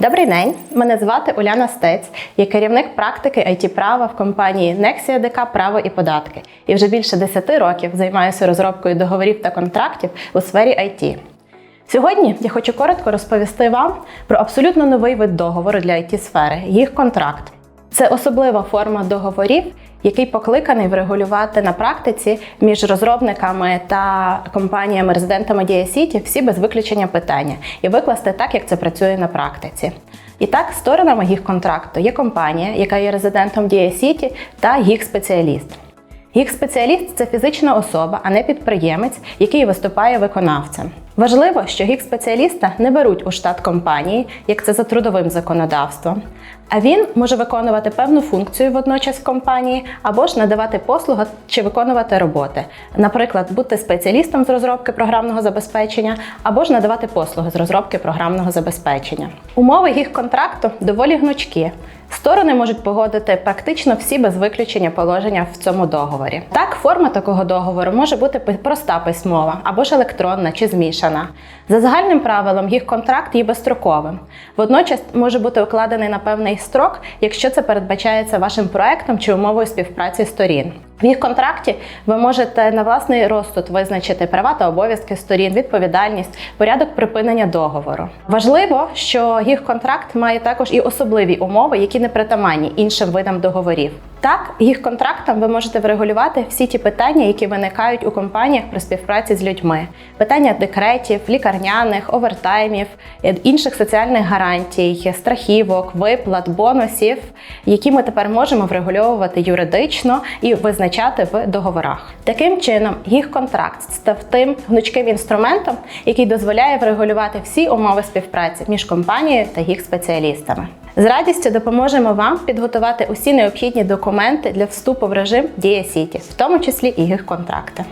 Добрий день, мене звати Уляна Стець, я керівник практики it права в компанії Nexia ДК Право і податки. І вже більше 10 років займаюся розробкою договорів та контрактів у сфері IT. Сьогодні я хочу коротко розповісти вам про абсолютно новий вид договору для it сфери їх контракт. Це особлива форма договорів, який покликаний врегулювати на практиці між розробниками та компаніями-резидентами Dія City всі без виключення питання і викласти так, як це працює на практиці. І так, сторонами їх контракту є компанія, яка є резидентом Dія City, та їх спеціаліст. Їх спеціаліст це фізична особа, а не підприємець, який виступає виконавцем. Важливо, що гік спеціаліста не беруть у штат компанії, як це за трудовим законодавством. А він може виконувати певну функцію водночас в компанії або ж надавати послуги чи виконувати роботи. Наприклад, бути спеціалістом з розробки програмного забезпечення або ж надавати послуги з розробки програмного забезпечення. Умови їх контракту доволі гнучкі. Сторони можуть погодити практично всі без виключення положення в цьому договорі. Так, форма такого договору може бути проста письмова або ж електронна чи змішана. За загальним правилом, їх контракт є безстроковим. Водночас може бути укладений на певний строк, якщо це передбачається вашим проектом чи умовою співпраці сторін. В їх контракті ви можете на власний розсуд визначити права та обов'язки сторін, відповідальність, порядок припинення договору. Важливо, що їх контракт має також і особливі умови, які не притаманні іншим видам договорів. Так, їх контрактом ви можете врегулювати всі ті питання, які виникають у компаніях при співпраці з людьми: питання декретів, лікарняних, овертаймів, е, інших соціальних гарантій, страхівок, виплат, бонусів, які ми тепер можемо врегульовувати юридично і визначати в договорах. Таким чином, їх контракт став тим гнучким інструментом, який дозволяє врегулювати всі умови співпраці між компанією та їх спеціалістами. З радістю допоможемо вам підготувати усі необхідні документи для вступу в режим Дія Сіті, в тому числі і їх контракти.